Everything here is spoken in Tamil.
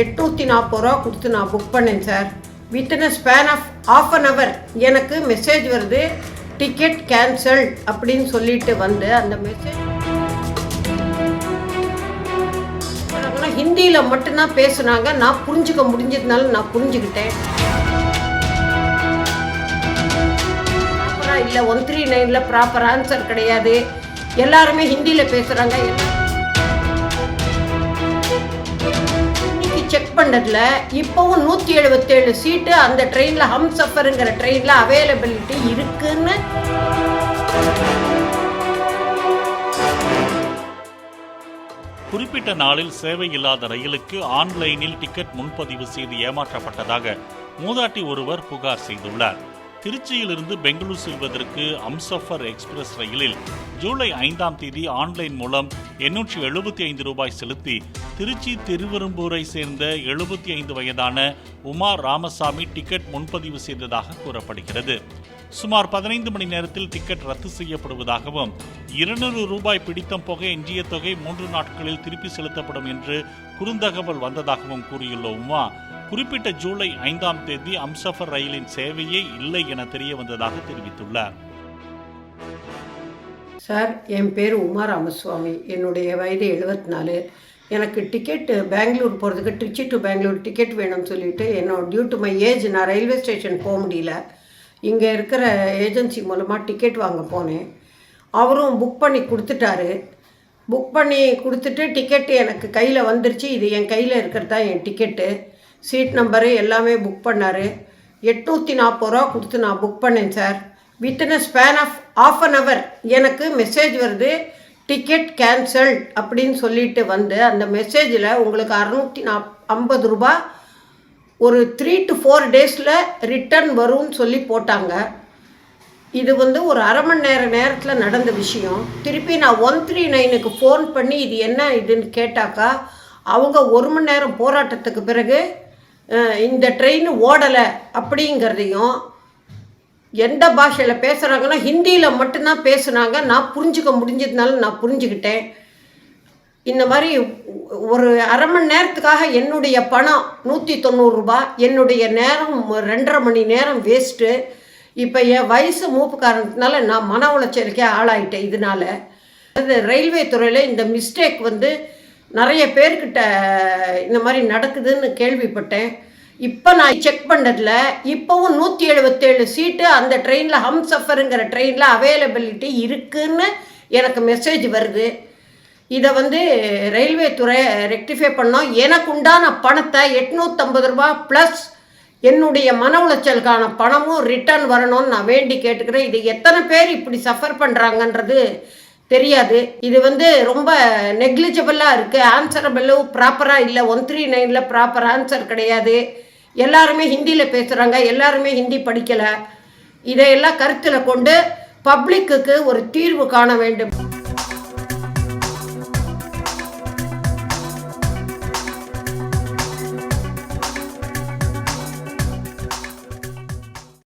எட்நூற்றி நாற்பது ரூபா கொடுத்து நான் புக் பண்ணேன் sir within span of of an hour எனக்கு மெசேஜ் வருது டிக்கெட் கேன்சல் அப்படின்னு சொல்லிட்டு வந்து அந்த மெசேஜ் ஹிந்தியில் மட்டும்தான் பேசுனாங்க. நான் புரிஞ்சுக்க முடிஞ்சதுனால நான் புரிஞ்சுக்கிட்டேன். இல்லை ஒன் த்ரீ நைனில் ப்ராப்பர் ஆன்சர் கிடையாது. எல்லாருமே ஹிந்தியில் பேசுகிறாங்க பண்ணதில் இப்போவும் நூற்றி எழுபத்தேழு சீட்டு அந்த ட்ரெயினில் ஹம் சஃபருங்கிற ட்ரெயினில் அவைலபிலிட்டி இருக்குன்னு. குறிப்பிட்ட நாளில் சேவை இல்லாத ரயிலுக்கு ஆன்லைனில் டிக்கெட் முன்பதிவு செய்து ஏமாற்றப்பட்டதாக மூதாட்டி ஒருவர் புகார் செய்துள்ளார். திருச்சியிலிருந்து பெங்களூர் செல்வதற்கு அம்சஃபர் எக்ஸ்பிரஸ் ரயிலில் ஜூலை ஐந்தாம் தேதி ஆன்லைன் மூலம் எண்ணூற்றி எழுபத்தி ஐந்து ரூபாய் செலுத்தி திருச்சி திருவெரும்பூரை சேர்ந்த எழுபத்தி ஐந்து வயதான உமா ராமசாமி டிக்கெட் முன்பதிவு செய்ததாக கூறப்படுகிறது. சுமார் பதினைந்து மணி நேரத்தில் டிக்கெட் ரத்து செய்யப்படுவதாகவும் இருநூறு ரூபாய் பிடித்தம் போக எஞ்சிய தொகை மூன்று நாட்களில் திருப்பி செலுத்தப்படும் என்று குறுந்தகவல் வந்ததாகவும் கூறியுள்ள உமா குறிப்பிட்ட ஜூலை ஐந்தாம் தேதி அம்சஃபர் ரயிலின் சேவையே இல்லை என தெரிய வந்ததாக தெரிவித்துள்ளார். சார் என் பேர் உமா ராமசுவாமி. என்னுடைய வயது எழுபத்தி நாலு எனக்கு டிக்கெட்டு பெங்களூர் போகிறதுக்கு ட்ரிச்சி டு பெங்களூர் டிக்கெட் வேணும்னு சொல்லிட்டு என்னோட டியூ டு மை ஏஜ் நான் ரயில்வே ஸ்டேஷன் போக முடியல. இங்கே இருக்கிற ஏஜென்சி மூலமாக டிக்கெட் வாங்க போனேன். அவரும் புக் பண்ணி கொடுத்துட்டாரு. புக் பண்ணி கொடுத்துட்டு டிக்கெட்டு எனக்கு கையில் வந்துருச்சு. இது என் கையில் இருக்கிறது தான் என் டிக்கெட்டு. சீட் நம்பரு எல்லாமே புக் பண்ணார். எட்நூற்றி நாற்பது ரூபா கொடுத்து நான் புக் பண்ணேன் sir. Within span of of an hour எனக்கு மெசேஜ் வருது டிக்கெட் கேன்சல் அப்படின்னு சொல்லிட்டு வந்து அந்த மெசேஜில் உங்களுக்கு அறநூற்றி நாப் ஐம்பது ரூபா ஒரு த்ரீ டு ஃபோர் டேஸில் ரிட்டர்ன் வரும்னு சொல்லி போட்டாங்க. இது வந்து ஒரு அரை மணி நேர நேரத்தில் நடந்த விஷயம். திருப்பி நான் ஒன் த்ரீ நைனுக்கு ஃபோன் பண்ணி இது என்ன இதுன்னு கேட்டாக்கா அவங்க ஒரு மணி நேரம் போராட்டத்துக்கு பிறகு இந்த ட்ரெயின் ஓடலை அப்படிங்கிறதையும் எந்த பாஷையில் பேசுகிறாங்கன்னா ஹிந்தியில் மட்டும்தான் பேசுனாங்க. நான் புரிஞ்சுக்க முடிஞ்சதுனால நான் புரிஞ்சுக்கிட்டேன். இந்த மாதிரி ஒரு அரை மணி நேரத்துக்காக என்னுடைய பணம் நூற்றி தொண்ணூறுரூபா என்னுடைய நேரம் ரெண்டரை மணி நேரம் வேஸ்ட்டு இப்போ என் வயசு மூப்பு காரணத்தினால நான் மன உளைச்சலுக்கே ஆளாயிட்டேன் இதனால. அது ரயில்வே துறையில் இந்த மிஸ்டேக் வந்து நிறைய பேர்கிட்ட இந்த மாதிரி நடக்குதுன்னு கேள்விப்பட்டேன். இப்போ நான் செக் பண்ணதில் இப்போவும் நூற்றி எழுபத்தேழு சீட்டு அந்த ட்ரெயினில் ஹம் சஃபருங்கிற ட்ரெயினில் அவைலபிலிட்டி இருக்குன்னு எனக்கு மெசேஜ் வருது. இதை வந்து ரயில்வே துறை ரெக்டிஃபை பண்ணோம் எனக்கு உண்டான பணத்தை எட்நூற்றம்பது ரூபா ப்ளஸ் என்னுடைய மன உளைச்சலுக்கான பணமும் ரிட்டர்ன் வரணும்னு நான் வேண்டி கேட்டுக்கிறேன். இது எத்தனை பேர் இப்படி சஃபர் பண்ணுறாங்கன்றது தெரியாது. இது வந்து ரொம்ப நெக்லிஜபிளாக இருக்குது ஆன்சரபிளும் ப்ராப்பராக இல்லை. ஒன் த்ரீ நைனில் ப்ராப்பர் ஆன்சர் கிடையாது. எல்லாருமே ஹிந்தியில் பேசுகிறாங்க எல்லாருமே ஹிந்தி படிக்கலை. இதையெல்லாம் கருத்தில் கொண்டு பப்ளிக்குக்கு ஒரு தீர்வு காண வேண்டும்.